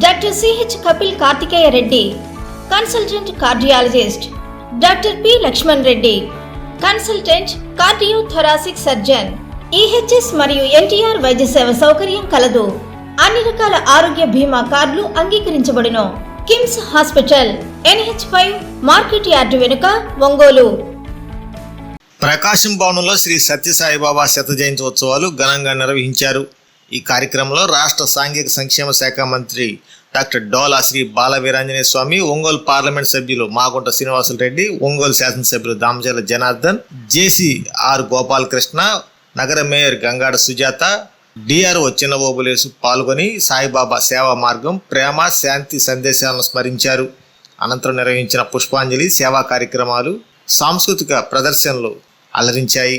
Doctor CH Kapil Karthikeya Reddy consultant cardiologist doctor P Lakshman Reddy consultant cardiothoracic surgeon EHS మరియు ఎన్టీఆర్ వైద్య సేవ సౌకర్యం కలదు. అన్ని రకాల ఆరోగ్య బీమా కార్డులు అంగీకరించబడును. KIMS hospital NH five market yard వెనుక ఒంగోలు. ప్రకాశం భవనంలో శ్రీ సత్యసాయిబాబా శత జయంతి ఉత్సవాలు ఘనంగా నిర్వహించారు. ఈ కార్యక్రమంలో రాష్ట్ర సాంఘిక సంక్షేమ శాఖ మంత్రి డాక్టర్ డోలా శ్రీ బాల వీరాంజనేయ స్వామి ఒంగోలు పార్లమెంట్ సభ్యులు మాగుంట శ్రీనివాసులు రెడ్డి ఒంగోలు శాసనసభ్యులు దామజల జనార్దన్ జేసీ ఆర్ గోపాలకృష్ణ నగర మేయర్ గంగాడ సుజాత డిఆర్ఓ చిన్నబోబులేసు పాల్గొని సాయిబాబా సేవా మార్గం ప్రేమ శాంతి సందేశాలను స్మరించారు. అనంతరం నిర్వహించిన పుష్పాంజలి సేవా కార్యక్రమాలు సాంస్కృతిక ప్రదర్శనలు అలరించాయి.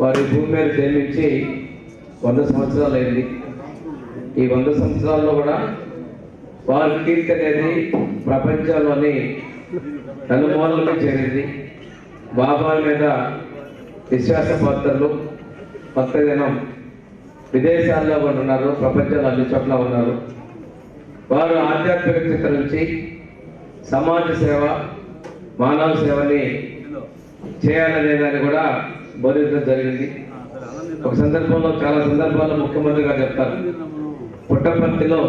వారి భూమి మీద జన్మించి వంద సంవత్సరాలు అయింది. ఈ వంద సంవత్సరాల్లో కూడా వారి కీర్తి అనేది ప్రపంచంలోని నలుమూలలకు చేరింది. బాబాల మీద విశ్వాస పాత్రలు భక్తజనం విదేశాల్లో కూడా ఉన్నారు ప్రపంచంలో అన్ని చోట్ల ఉన్నారు. వారు ఆధ్యాత్మికత నుంచి సమాజ సేవ మానవ సేవని చేయాలనే దాన్ని కూడా బోధించడం జరిగింది. ఒక సందర్భంలో చాలా సందర్భాల్లో ముఖ్యమంత్రి గారు చెప్తారు. పుట్టపర్తిలో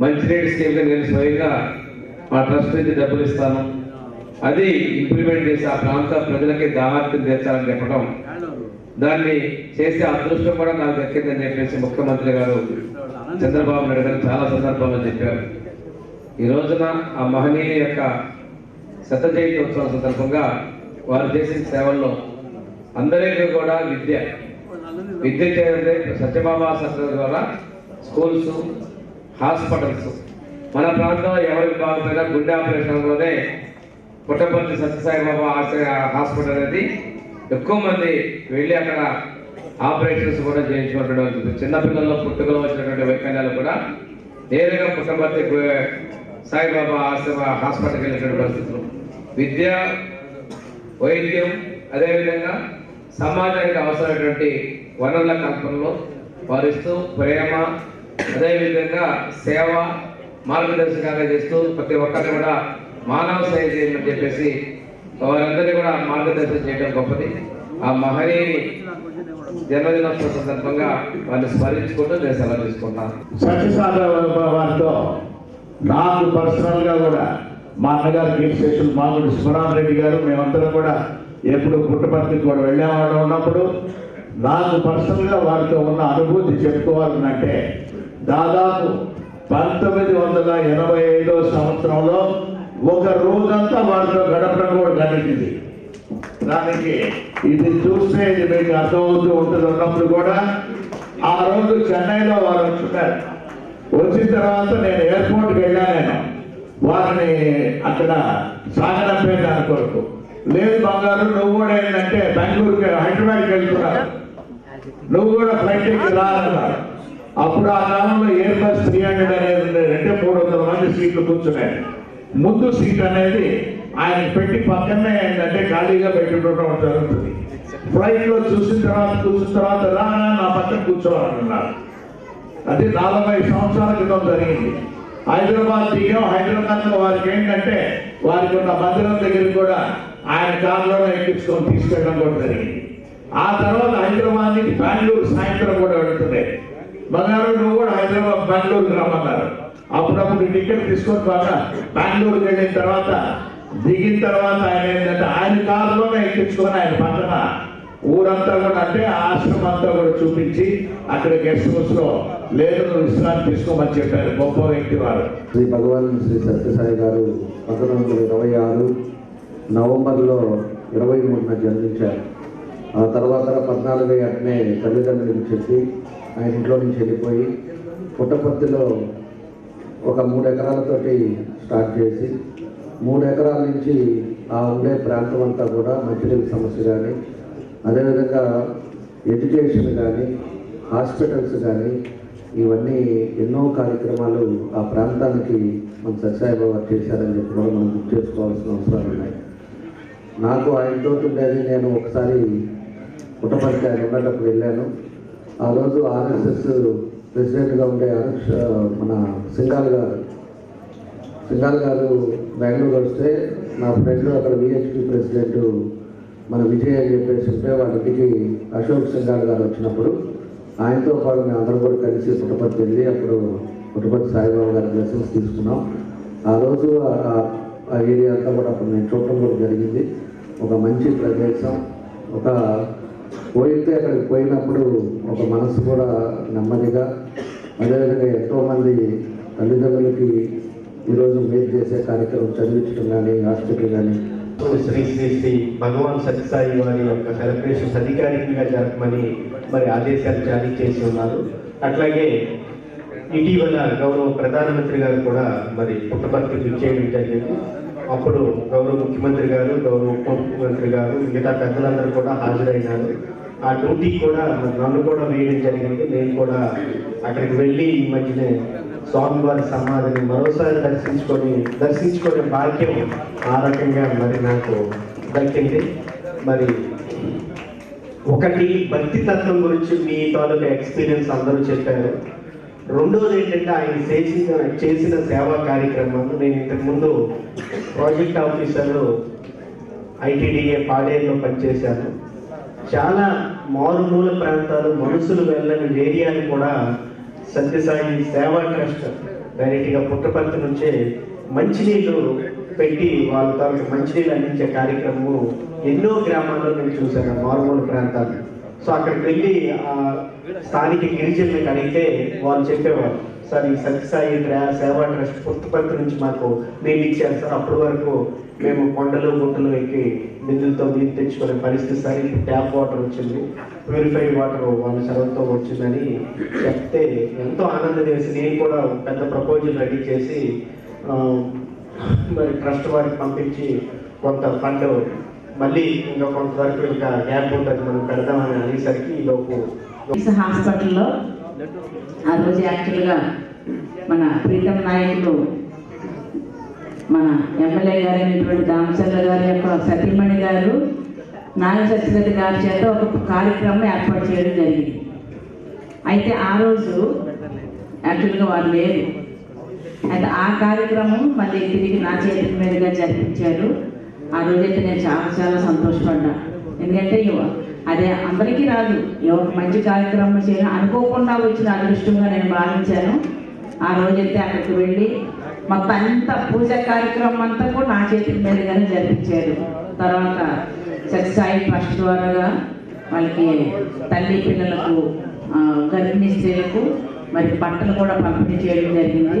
మంచినీటి స్కీమ్ నేను స్వయంగా మా ట్రస్ట్ నుంచి డబ్బులు ఇస్తాను. అది ఇంప్లిమెంట్ చేసి ఆ ప్రాంత ప్రజలకి దాహార్థం తీర్చాలని చెప్పడం. దాన్ని చేసే అదృష్టం కూడా నాకు దక్కిందని చెప్పేసి ముఖ్యమంత్రి గారు చంద్రబాబు నాయుడు గారు చాలా సందర్భాల్లో చెప్పారు. ఈ రోజున ఆ మహనీయుల యొక్క శత జయంతి ఉత్సవం సందర్భంగా వారు చేసిన సేవల్లో అందరికీ కూడా విద్య విద్య చేయాలంటే సత్యబాబా సంస్థ ద్వారా స్కూల్స్ హాస్పిటల్స్ మన ప్రాంతంలో ఎవరికి బాగుపోయినా గుండె ఆపరేషన్లోనే పుట్టపర్తి సత్యసాయిబాబా హాస్పిటల్ అనేది ఎక్కువ మంది వెళ్ళి అక్కడ ఆపరేషన్స్ కూడా చేయించుకుంటడం చిన్నపిల్లల్లో పుట్టుకలో వచ్చినటువంటి వైకల్యాలు కూడా నేరుగా పుట్టబర్తి సాయిబాబా ఆశ్రమ హాస్పిటల్కి వెళ్ళినటువంటి పరిస్థితులు. విద్య వైద్యం అదేవిధంగా సమాజానికి అవసరమైనటువంటి వనరుల కల్పనలో వారిస్తూ ప్రేమ అదేవిధంగా సేవ మార్గదర్శకంగా చేస్తూ ప్రతి ఒక్కరిని కూడా మానవ సేవ చేయమని చెప్పేసి వారందరినీ కూడా మార్గదర్శనం చేయడం గొప్పది. ఆ మహనీయుని జన్మదినోత్సవ సందర్భంగా వారిని స్మరించుకుంటూ నేను సెలవు తీసుకుంటాను సత్యసాయిబాబా వారితో నాకు పర్సనల్గా కూడా మా అన్నగారు కీర్తి స్టేషన్ మామూలు సుమరామ్ రెడ్డి గారు మేమందరం కూడా ఎప్పుడు పుట్టపర్తికి కూడా వెళ్ళేవాడు ఉన్నప్పుడు నాకు పర్సనల్గా వారితో ఉన్న అనుభూతి చెప్పుకోవాలంటే దాదాపు పంతొమ్మిది వందల ఎనభై ఐదో సంవత్సరంలో ఒక రోజంతా వారితో గడపడం కూడా గడిచింది దానికి ఇది చూస్తే ఇది మీకు అర్థమవుతూ ఉంటుంది ఉన్నప్పుడు కూడా. ఆ రోజు చెన్నైలో వారు వచ్చున్నారు వచ్చిన తర్వాత నేను ఎయిర్పోర్ట్కి వెళ్ళాను నేను. వారిని అక్కడ సాగనంపే దాని కొరకు. లేదు బంగారు నువ్వు కూడా ఏంటంటే బెంగళూరుకి హైదరాబాద్కి వెళ్తున్నావు నువ్వు కూడా ఫ్లైట్ ఎక్కి రా అప్పుడు ఆ కాలంలో ఎయిర్ బస్ త్రీ హండ్రెడ్ అనేది ఉండేది అంటే మూడు వందల మంది సీట్లు కూర్చున్నాయి. ముందు సీట్ అనేది ఆయన పెట్టి పక్కనే ఏంటంటే ఖాళీగా పెట్టుకోవడం జరుగుతుంది ఫ్లైట్లో చూసిన తర్వాత కూర్చున్న తర్వాత రానా నా పక్కన కూర్చోవాలన్నారు అది నలభై సంవత్సరాల క్రితం జరిగింది. హైదరాబాద్ దిగాం. హైదరాబాద్లో వారికి ఏంటంటే వారికి ఉన్న మందిరం దగ్గర కూడా ఆయన కారులోనే ఎక్కించుకొని తీసుకెళ్ళడం కూడా జరిగింది. ఆ తర్వాత హైదరాబాద్ నుంచి బెంగళూరు సాయంత్రం కూడా వెళ్తున్నాయి బంగారు నువ్వు కూడా హైదరాబాద్ బెంగళూరుకి రమ్మన్నారు. అప్పుడప్పుడు టికెట్ తీసుకొని బాగా బెంగళూరుకి వెళ్ళిన తర్వాత దిగిన తర్వాత ఆయన ఏంటంటే ఆయన కారులోనే ఎక్కించుకొని ఆయన పక్కన ఊరంతా కూడా అంటే ఆశ్రమం అంతా కూడా చూపించి అక్కడ గెస్ట్ హౌస్లో లేదు నువ్వు విశ్రాంతి తీసుకోమని చెప్పారు గొప్ప వ్యక్తి వారు. శ్రీ భగవాన్ శ్రీ సత్యసాయి గారు పంతొమ్మిది వందల ఇరవై ఆరు నవంబర్లో ఇరవై మూడున జన్మించారు. ఆ తర్వాత పద్నాలుగు అట్నే తల్లిదండ్రులకు చెప్పి ఆయన ఇంట్లో నుంచి వెళ్ళిపోయి పుట్టపర్తిలో ఒక మూడు ఎకరాలతోటి స్టార్ట్ చేసి మూడు ఎకరాల నుంచి ఆ ఉండే ప్రాంతం అంతా కూడా మంచినీళ్ళ సమస్య కానీ అదేవిధంగా ఎడ్యుకేషన్ కానీ హాస్పిటల్స్ కానీ ఇవన్నీ ఎన్నో కార్యక్రమాలు ఆ ప్రాంతానికి మన సత్యసాయిబాబా చేశారని చెప్పి కూడా మనం గుర్తు చేసుకోవాల్సిన అవసరాలు ఉన్నాయి. నాకు ఆయనతో ఉండేది నేను ఒకసారి పుట్టపర్తి ఆయన ఉన్నప్పుడు వెళ్ళాను. ఆ రోజు ఆర్ఎస్ఎస్ ప్రెసిడెంట్గా ఉండే ఆర్ఎస్ మన సింగాల్ గారు సింగాల్ గారు బెంగళూరు వస్తే నా ఫ్రెండ్ అక్కడ విహెచ్పి ప్రెసిడెంట్ మన విజయ్ అని చెప్పేసి ఉంటే వాళ్ళ ఇంటికి అశోక్ సింగాల్ గారు వచ్చినప్పుడు ఆయనతో పాటు మేము అందరం కూడా కలిసి పుట్టపర్తి వెళ్ళి అప్పుడు పుట్టపర్తి సాయిబాబు గారి దర్శనం తీసుకున్నాం. ఆ రోజు ఆ- ఆ ఏరియా అంతా కూడా అప్పుడు నేను చూడటం కూడా జరిగింది. ఒక మంచి ప్రదేశం. ఒక పోయితే అక్కడికి పోయినప్పుడు ఒక మనసు కూడా నెమ్మదిగా అదేవిధంగా ఎంతోమంది తల్లిదండ్రులకి ఈరోజు మీరు చేసే కార్యక్రమం చదివించడం కానీ హాస్పిటల్ కానీ. శ్రీ శ్రీ శ్రీ భగవాన్ సత్యసాయి వారి యొక్క సెలబ్రేషన్స్ అధికారికంగా జరపమని మరి ఆదేశాలు జారీ చేసి ఉన్నారు. అట్లాగే ఇటీవల గౌరవ ప్రధానమంత్రి గారు కూడా మరి పుట్టపర్తికి చేయడం జరిగింది. అప్పుడు గౌరవ ముఖ్యమంత్రి గారు గౌరవ ఉప ముఖ్యమంత్రి గారు మిగతా పెద్దలందరూ కూడా హాజరైనారు. ఆ డ్యూటీ కూడా నన్ను కూడా వేయడం జరిగింది. నేను కూడా అక్కడికి వెళ్ళి ఈ మధ్యనే స్వామివారి సమాధిని మరోసారి దర్శించుకొని దర్శించుకునే భాగ్యం ఆ రకంగా మరి నాకు దక్కింది. మరి ఒకటి భక్తి తత్వం గురించి మీ తాలూకు ఎక్స్పీరియన్స్ అందరూ చెప్పారు. రెండోది ఏంటంటే ఆయన చేసిన చేసిన సేవా కార్యక్రమాలు నేను ఇంతకుముందు ప్రాజెక్ట్ ఆఫీసర్ ఐటీడీఏ పాడేరులో పనిచేశాను. చాలా మారుమూల ప్రాంతాలు మనుషులు వెళ్ళని ఏరియాలు కూడా సత్యసాయి సేవా ట్రస్ట్ డైరెక్ట్గా పుట్టపర్తి నుంచే మంచినీళ్ళు పెట్టి వాళ్ళ తాలూకు మంచినీళ్ళు అందించే కార్యక్రమం ఎన్నో గ్రామాల్లో నేను చూశాను మారుమూల ప్రాంతాలు సో అక్కడికి వెళ్ళి ఆ స్థానిక గిరిజనులకు అడిగితే వాళ్ళు చెప్పేవాళ్ళు సార్ ఈ సత్యసాయి సేవా ట్రస్ట్ పుట్టపర్తి నుంచి మాకు నీళ్ళు ఇచ్చారు సార్. అప్పటి వరకు మేము కొండలు గుంటలు ఎక్కి నిధులతో నీళ్ళు తెచ్చుకునే పరిస్థితి సార్. ఇప్పుడు ట్యాప్ వాటర్ వచ్చింది. ప్యూరిఫైడ్ వాటర్ వాళ్ళ చదువుతో వచ్చిందని చెప్తే ఎంతో ఆనందం వేసి నేను కూడా పెద్ద ప్రపోజల్ రెడీ చేసి మరి ట్రస్ట్ వారికి పంపించి కొంత ఫండ్ మళ్ళీ ఇంకా కొంతవరకు ఇంకా గ్యాప్ ఉంటుంది మనం పెడదామని అనేసరికి ఈలోపు లోపు హాస్పిటల్లో ఆ రోజు యాక్చువల్గా మన ప్రీతం నాయకులు మన ఎమ్మెల్యే గారైనటువంటి దామచంద్ర గారి యొక్క సతీమణి గారు నాగ సత్యవతి గారి చేత ఒక కార్యక్రమం ఏర్పాటు చేయడం జరిగింది. అయితే ఆ రోజు యాక్చువల్గా వారు లేరు. అయితే ఆ కార్యక్రమం మళ్ళీ తిరిగి నా చేతుల మీదుగా జరిపించారు. ఆ రోజైతే నేను చాలా చాలా సంతోషపడ్డా. ఎందుకంటే అదే అందరికీ రాదు. ఒక మంచి కార్యక్రమం చేయడం అనుకోకుండా వచ్చిన అదృష్టంగా నేను భావించాను. ఆ రోజైతే అక్కడికి వెళ్ళి మొత్తం అంత పూజ కార్యక్రమం అంతా కూడా నా చేతుల మీదుగానే జరిపించారు. తర్వాత సత్సాయి ట్రస్ట్ ద్వారా వాళ్ళకి తల్లి పిల్లలకు గర్భిణీ స్త్రీలకు మరి బట్టలు కూడా పంపిణీ చేయడం జరిగింది.